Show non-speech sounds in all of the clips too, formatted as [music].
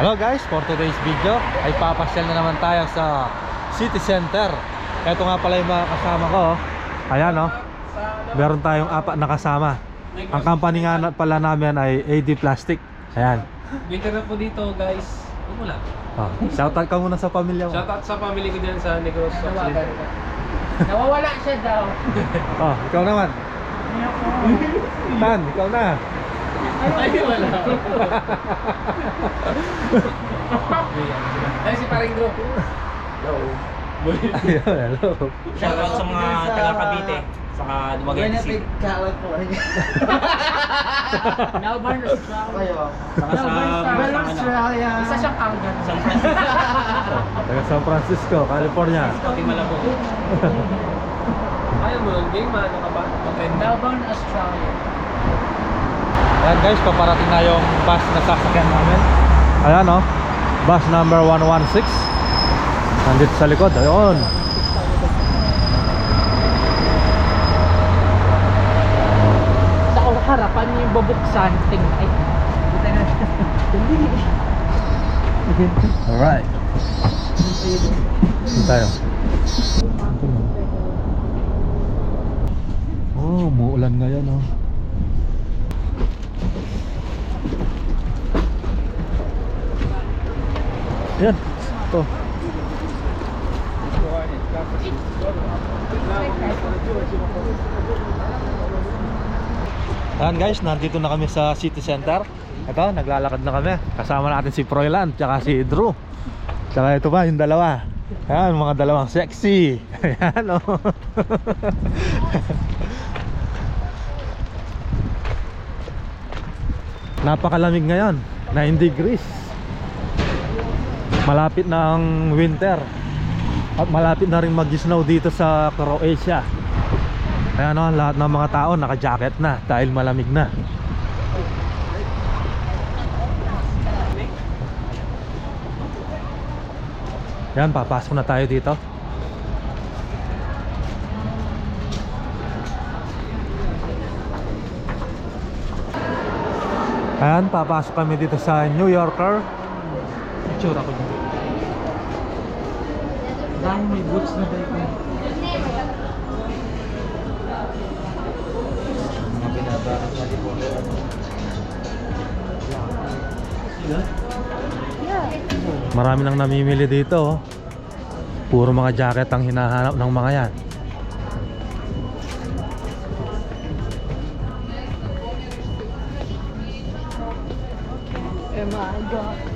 Hello guys, for today's video ay papasyal na naman tayo sa City Center. Ito nga pala yung mga kasama ko. oh. Ayan oh. Meron tayong apat na kasama. Ang company nga na- pala namin ay AD Plastic. Ayan. Winter na po dito guys. Lang. Oh, shoutout ka muna sa pamilya mo. Shoutout sa family ko dyan sa Negros. Nawawala siya daw. Oh, ikaw naman. Tan, ikaw na. Ay, wala. Ay, si paring Drew. Hello. Ayun, hello. Shoutout sa mga taga Cavite, saka Dumaguete City. California. [laughs] Melbourne, Australia. Saka sa Melbourne, Australia. Isa siyang Kangan. San Francisco, Taga San Francisco, California. County Malabo. Ayaw mo game, ano ka ba? Melbourne, Australia. Ayan guys, paparating na yung bus na sasakyan namin. Ayan oh. Bus number 116. Nandito sa likod. Ayun. Sa harapan niyo yung babuksan. Ting, ay. Alright. Saan tayo? Oh, umuulan ngayon oh. Yan. Ito. Ayan guys, nandito na kami sa city center. Ito, naglalakad na kami. Kasama natin si Froilan, tsaka si Drew. Tsaka ito pa, yung dalawa. Ayan, mga dalawang sexy. [laughs] Ayan, oh. [laughs] Napakalamig ngayon. 9 degrees. Malapit na ang winter. At malapit na rin mag-snow dito sa Croatia. Kaya no, lahat ng mga tao naka-jacket na dahil malamig na. Yan, papasok na tayo dito. Ayan, papasok kami dito sa New Yorker. Itsura ko dito. Dahil may boots na dahil. Marami nang namimili dito. oh. Puro mga jacket ang hinahanap ng mga yan. Oh my God.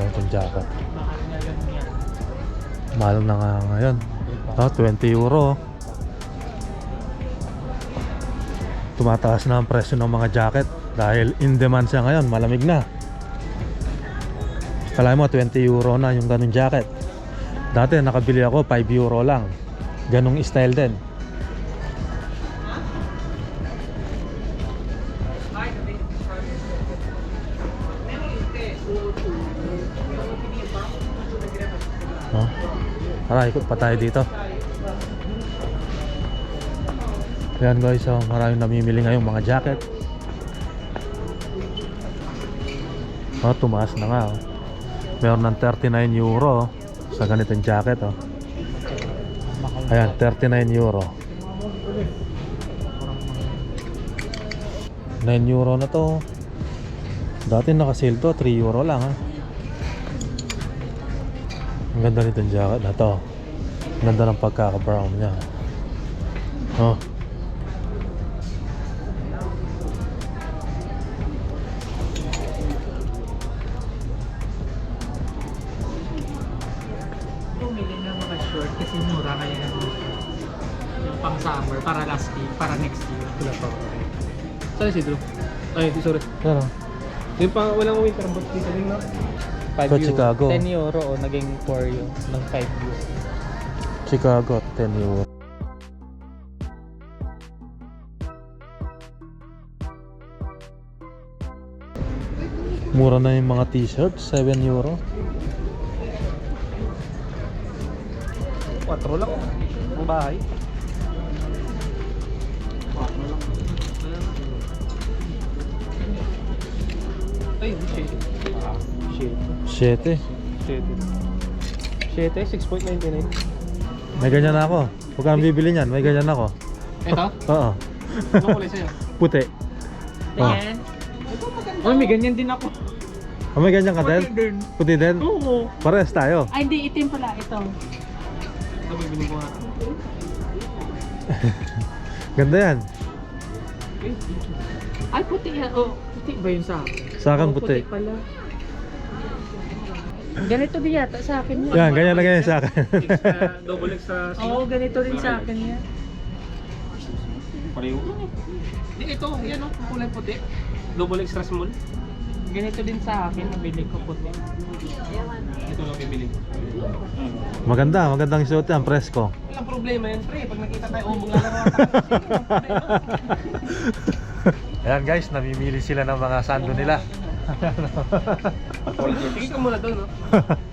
Mga ganitong jacket. Mahal na nga ngayon. Oh, 20 euro. Tumataas na ang presyo ng mga jacket dahil in demand siya ngayon, malamig na. Kala mo 20 euro na yung ganung jacket. Dati nakabili ako 5 euro lang. Ganong style din. Tara, ikot pa tayo dito. Ayan guys, so maraming namimili ngayong mga jacket. Oh, tumaas na nga. Oh. Meron ng 39 euro oh, sa ganitong jacket. Oh. Ayan, 39 euro. 9 euro na to. Dati naka-sale to, 3 euro lang ha. Ang ganda nitong jacket na to. Ang ganda ng pagkaka-brown niya. Oh. Bumili ng mga short kasi mura kaya yung pang summer para last year, para next year. Wala pa. Saan si Drew? Ay, sorry. Pero, Yung pa, walang winter boot dito din, no? 5 Sa Chicago. 10 euro o naging 4 euro ng 5 euro. Chicago, 10 euro. Mura na yung mga t-shirt, 7 euro. 4 lang, ang bahay. Ay, hindi shade. 7. 7. 7, 6.99. May ganyan na ako. Huwag kang bibili niyan. May ganyan ako. Ito? Oo. Ano kulay sa'yo? Puti. Oh. Ayan. Ito maganda. May ganyan din ako. Oh, may ganyan ka din? Puti din. Oo. Pares tayo. Ay, hindi. Itim pala. Ito. Ito, bibili ko nga. Ganda yan. Ay, puti yan. Oh, puti ba yun sa akin? Sa akin oh, puti. puti pala. Ganito din yata sa akin yun. Yan, ganyan na ganyan sa akin. Extra, double extra Oo, ganito rin sa akin yan. Pareho. Hindi, ito. Yan o. Kulay puti. Double extra small. Ganito din sa akin. Nabili ko puti. Ito lang bibili ko. Maganda, magandang suot yan, presko. Walang problema yan, pre. Pag nakita tayo, oh, maglalaro [laughs] tayo. Ayan guys, namimili sila ng mga sando nila. Tingin ka? [laughs]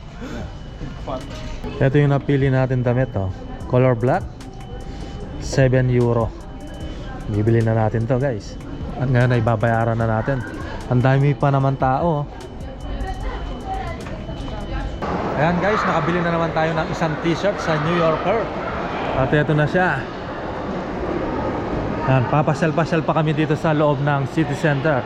Ito yung napili natin damit oh. Color black 7 euro Bibili na natin to guys At ngayon ay babayaran na natin Ang dami pa naman tao oh. Ayan guys, nakabili na naman tayo ng isang t-shirt sa New Yorker At ito na siya Ayan, papasyal-pasyal pa kami dito sa loob ng city center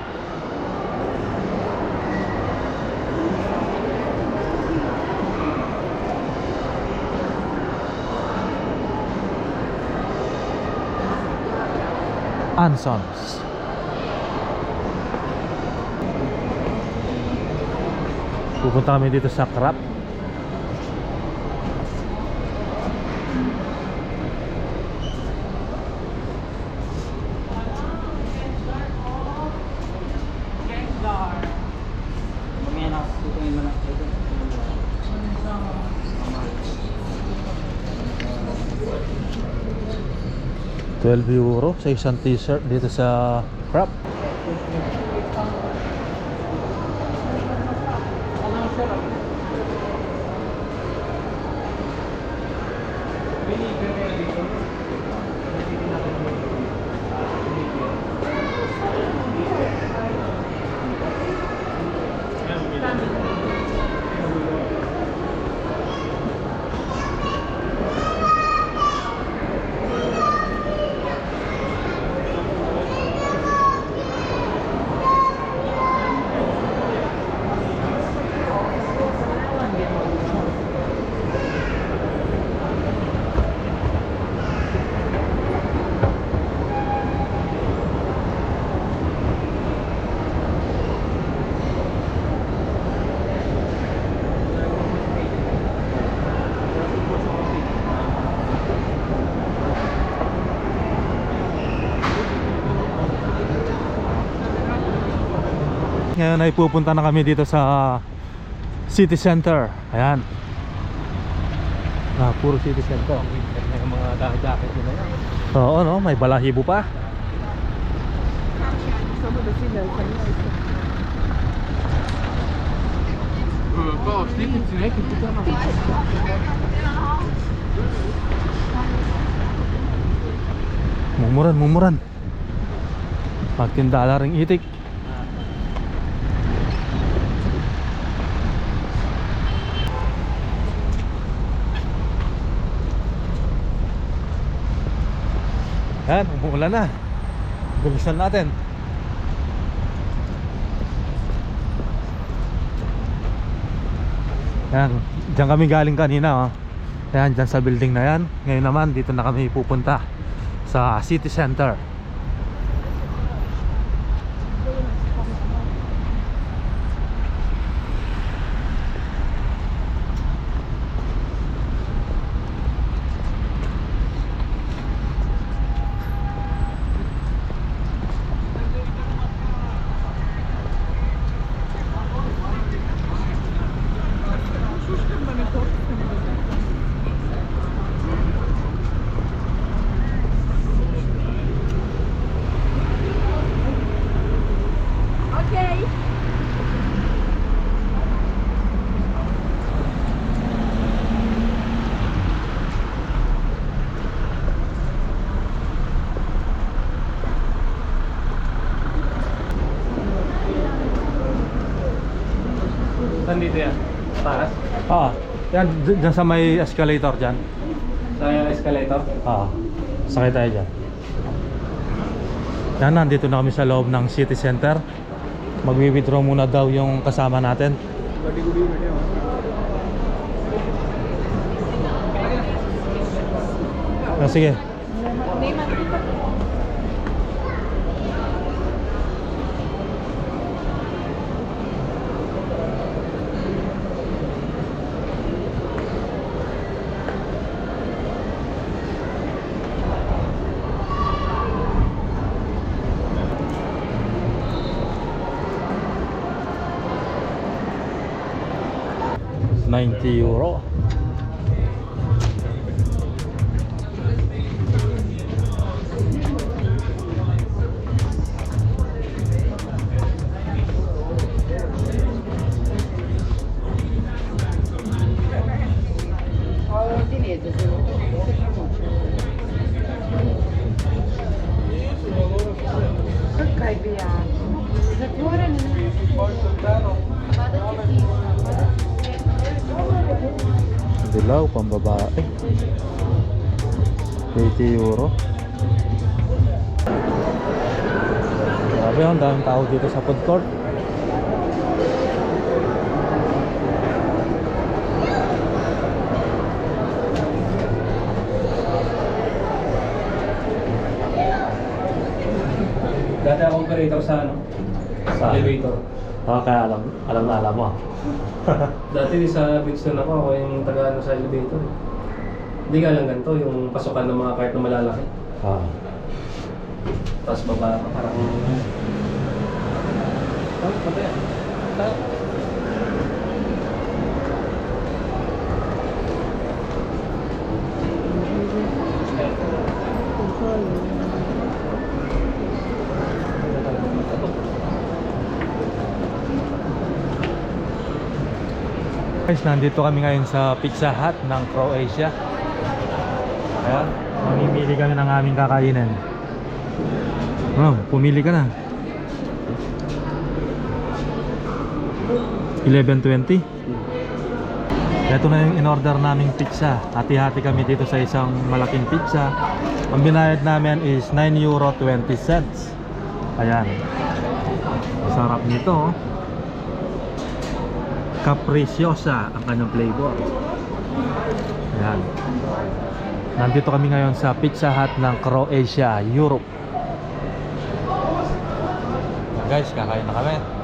Ansons. Pupunta kami dito sa Crap $12 euro sa isang t-shirt dito sa Crap Ngayon ay pupunta na kami dito sa City Center. Ayan. Ah, puro City Center. May mga jacket nila yan. Oo, no? May balahibo pa. Mumuran, mumuran. Magtinda ring itik. Yan, umuulan na. Bilisan natin. Yan, diyan kami galing kanina oh. Yan, dyan sa building na yan. Ngayon naman, dito na kami pupunta sa city center. Ah, yan, d- dyan sa may escalator dyan. Sa escalator. Ah, sakay tayo dyan. Yan, nandito na kami sa loob ng city center. Magwi-withdraw muna daw yung kasama natin. Ah, sige. Ninety euro. Pambabae. 80 euro. Grabe, ang daming tao dito sa food court. Dati ako operator sa ano? Sa elevator. Ah, kaya alam, alam na alam mo. [laughs] Dati sa Bridgestone ako, ako yung taga ano sa elevator. eh. Hindi nga lang ganito, yung pasukan ng mga cart na malalaki. ah. Tapos baba ka parang... Oh, patay. Tayo. Guys, nandito kami ngayon sa Pizza Hut ng Croatia. Ayan, mamimili kami ng aming kakainin. Oh, pumili ka na. 11.20 Ito na yung in-order naming pizza Hati-hati kami dito sa isang malaking pizza Ang binayad namin is 9 euro 20 cents Ayan Sarap nito oh. Capricciosa ang kanyang flavor. Ayan. Nandito kami ngayon sa Pizza Hut ng Croatia, Europe. Guys, kakain na kami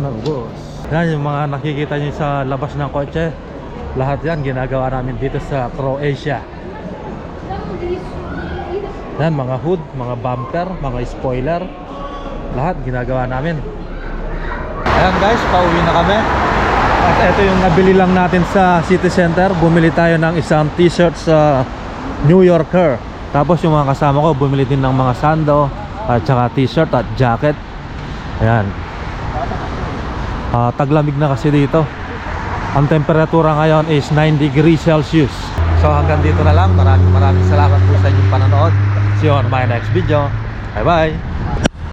na. Yan yung mga nakikita niyo sa labas ng kotse. Lahat yan ginagawa namin dito sa Croatia. Yan mga hood, mga bumper, mga spoiler. Lahat ginagawa namin. Ayan guys, pauwi na kami. At ito yung nabili lang natin sa city center. Bumili tayo ng isang t-shirt sa New Yorker. Tapos yung mga kasama ko, bumili din ng mga sando at saka t-shirt at jacket. Ayan. Ah, taglamig na kasi dito. Ang temperatura ngayon is 9 degrees Celsius. So hanggang dito na lang. Maraming maraming salamat po sa inyong panonood. See you on my next video. Bye bye.